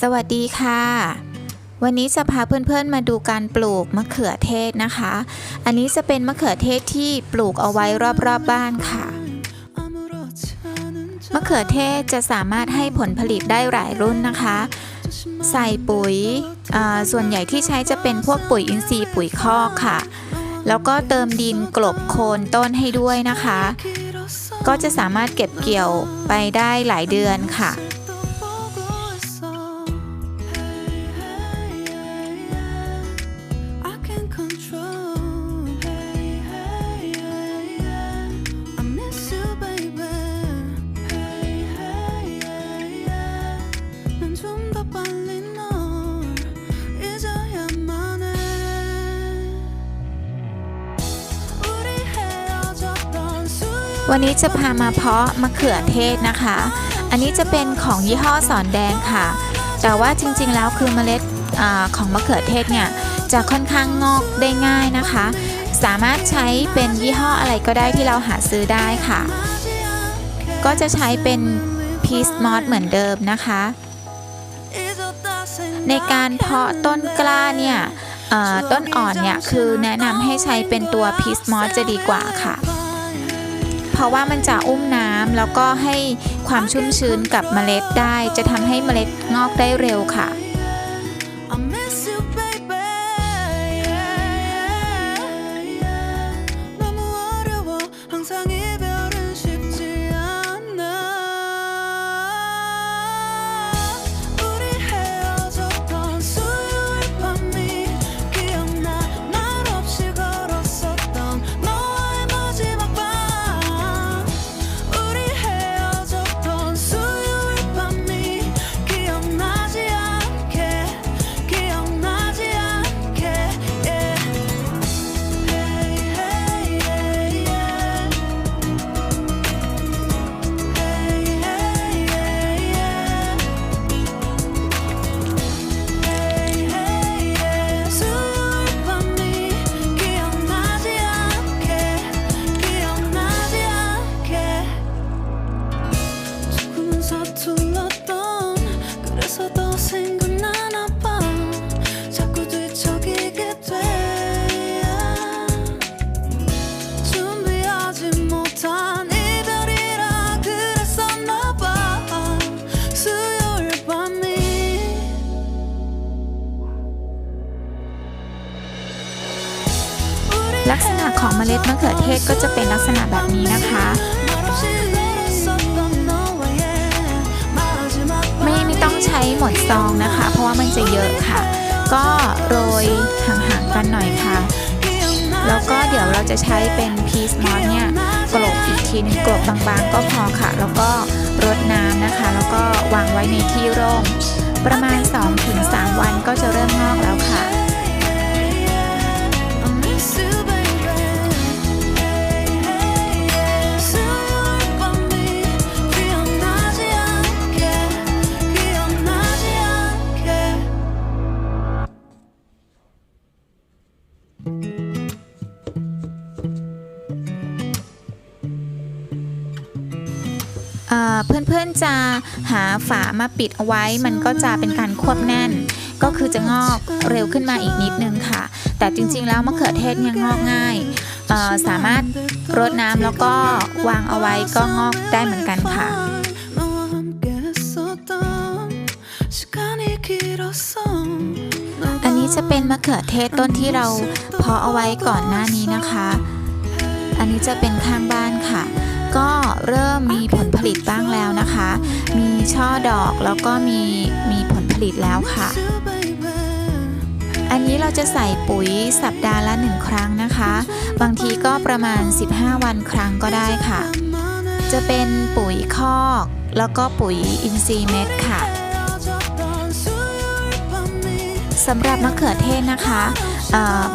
สวัสดีค่ะ วันนี้จะพาเพื่อนๆมาดูการปลูกมะเขือเทศนะคะ อันนี้จะเป็นมะเขือเทศที่ปลูกเอาไว้รอบๆบบ้านค่ะ มะเขือเทศจะสามารถให้ผลผลิตได้หลายรุ่นนะคะ ใส่ปุ๋ยส่วนใหญ่ที่ใช้จะเป็นพวกปุ๋ยอินทรีย์ปุ๋ยคอกค่ะ แล้วก็เติมดินกลบโคนต้นให้ด้วยนะคะ ก็จะสามารถเก็บเกี่ยวไปได้หลายเดือนค่ะ 좀더 빨리 널 잊어야만 해 우리 헤어졌던 수요 วันนี้จะพามาเพาะมะเขือเทศนะคะ อันนี้จะเป็นของยี่ห้อสอนแดงค่ะ แต่ว่าจริงๆแล้วคือเมล็ดอาของมะเขือเทศเนี่ยจะค่อนข้างงอกได้ง่ายนะคะ สามารถใช้เป็นยี่ห้ออะไรก็ได้ที่เราหาซื้อได้ค่ะ ก็จะใช้เป็นพีสมอสเหมือนเดิมนะคะ ในการเพาะต้นกล้าเนี่ยต้นอ่อนเนี่ยคือแนะนำให้ใช้เป็นตัวพีสมอสจะดีกว่าค่ะ เพราะว่ามันจะอุ้มน้ำแล้วก็ให้ความชุ่มชื้นกับเมล็ดได้ จะทำให้เมล็ดงอกได้เร็วค่ะ ลักษณะของเมล็ดมะเขือเทศก็จะเป็นลักษณะแบบนี้นะคะ ไม่ไม่ต้องใช้หมดซองนะคะ เพราะว่ามันจะเยอะค่ะ ก็โรยห่างๆกันหน่อยค่ะ แล้วก็เดี๋ยวเราจะใช้เป็นพีซมอสเนี่ยกลบอีกทีนึงกลบบางๆ ก็พอค่ะ แล้วก็รดน้ำนะคะ แล้วก็วางไว้ในที่ร่ม ประมาณ 2-3 วันก็จะเริ่มงอกแล้วค่ะ เพื่อนๆจะหาฝามาปิดเอาไว้ มันก็จะเป็นการควบแน่น ก็คือจะงอกเร็วขึ้นมาอีกนิดนึงค่ะ แต่จริงๆแล้วมะเขือเทศยังงอกง่ายสามารถรดน้ำแล้วก็วางเอาไว้ก็งอกได้เหมือนกันค่ะอันนี้จะเป็นมะเขือเทศต้นที่เราเพาะเอาไว้ก่อนหน้านี้นะคะ อันนี้จะเป็นข้างบ้านค่ะ ก็เริ่มมีผลผลิตบ้างแล้วนะคะ มีช่อดอกแล้วก็มีมีผลผลิตแล้วค่ะ อันนี้เราจะใส่ปุ๋ยสัปดาห์ละหนึ่งครั้งนะคะ บางทีก็ประมาณ 15 วันครั้งก็ได้ค่ะ จะเป็นปุ๋ยคอก แล้วก็ปุ๋ยอินทรีย์เม็ดค่ะสำหรับมะเขือเทศนะคะ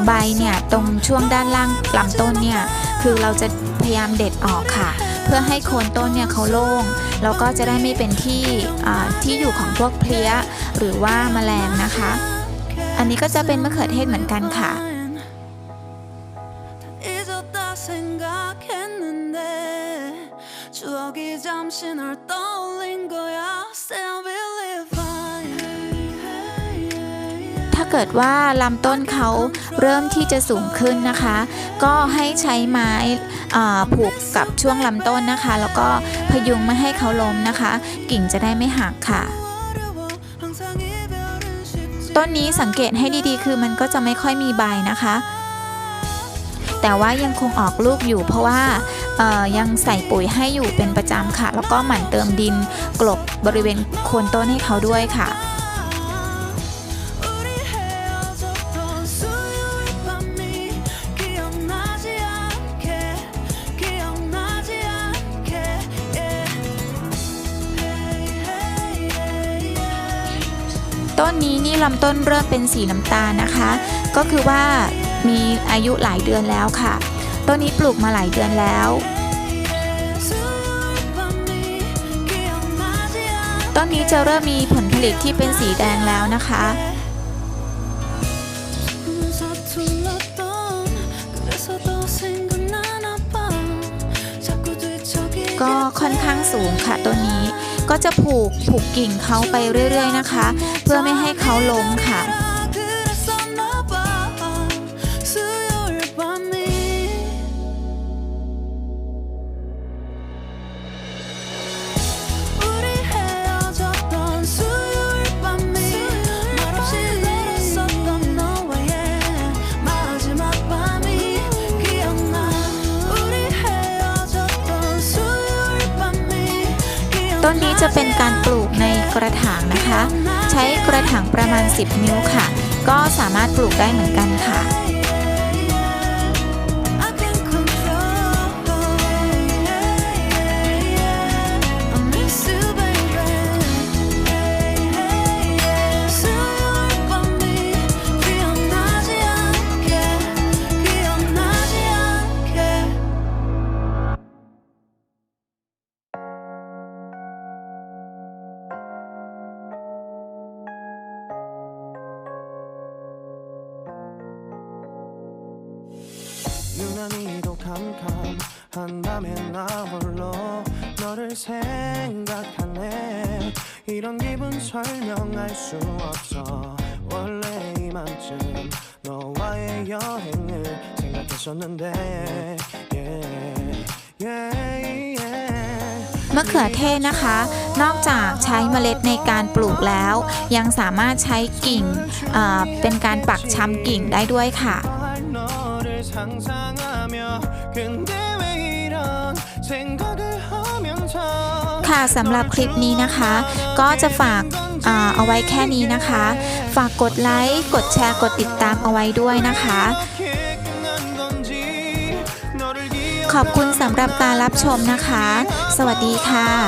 ใบเนี่ยตรงช่วงด้านล่างลำต้นเนี่ยคือเราจะพยายามเด็ดออกค่ะ เพื่อให้โคนต้นเนี่ยเขาโล่งแล้วก็จะได้ไม่เป็นที่อ่าที่อยู่ของพวกเพลี้ย หรือว่าแมลงนะคะ อันนี้ก็จะเป็นมะเขือเทศเหมือนกันค่ะ 잊었다 생각했는데 추억이 잠시 널 떠올린 거야 Still believe เกิดว่าลำต้นเขาเริ่มที่จะสูงขึ้นนะคะ ก็ให้ใช้ไม้ผูกกับช่วงลำต้นนะคะ แล้วก็พยุงไม่ให้เขาล้มนะคะ กิ่งจะได้ไม่หักค่ะต้นนี้สังเกตให้ดีๆ คือมันก็จะไม่ค่อยมีใบนะคะ แต่ว่ายังคงออกลูกอยู่เพราะว่ายังใส่ปุ๋ยให้อยู่เป็นประจำค่ะ แล้วก็หมั่นเติมดินกลบบริเวณโคนต้นให้เขาด้วยค่ะ ต้นนี้นี่ลำต้นเริ่มเป็นสีน้ำตาลนะคะ ก็คือว่ามีอายุหลายเดือนแล้วค่ะ ต้นนี้ปลูกมาหลายเดือนแล้ว ต้นนี้จะเริ่มมีผลผลิตที่เป็นสีแดงแล้วนะคะก็ค่อนข้างสูงค่ะต้นนี้ ก็จะผูกผูกกิ่งเขาไปเรื่อย ๆนะคะ เพื่อไม่ให้เขาล้มค่ะ ต้นนี้จะเป็นการปลูกในกระถางนะคะ ใช้กระถางประมาณ 10 นิ้วค่ะ ก็สามารถปลูกได้เหมือนกันค่ะ 유난히도 캄캄한 밤에 나 홀로 너를 생각하네 이런 기분 설명할 수 없어 원래 이만큼 너와의 여행을 생각했었는데 yeah, yeah, yeah. มะเขือเทศนะคะ นอกจากใช้เมล็ดในการปลูกแล้ว ยังสามารถใช้กิ่งอ่าเป็นการปักชำกิ่งได้ด้วยค่ะ 너를 상상 하며 근데 왜 이런 생각을 하면서 ค่ะสำหรับคลิปนี้นะคะ ก็จะฝากอ่าเอาไว้แค่นี้นะคะ ฝากกดไลค์ กดแชร์ กดติดตามเอาไว้ด้วยนะคะ 어떻게 끝난 건지 너를 기억 ขอบคุณสำหรับการรับชมนะคะ สวัสดีค่ะ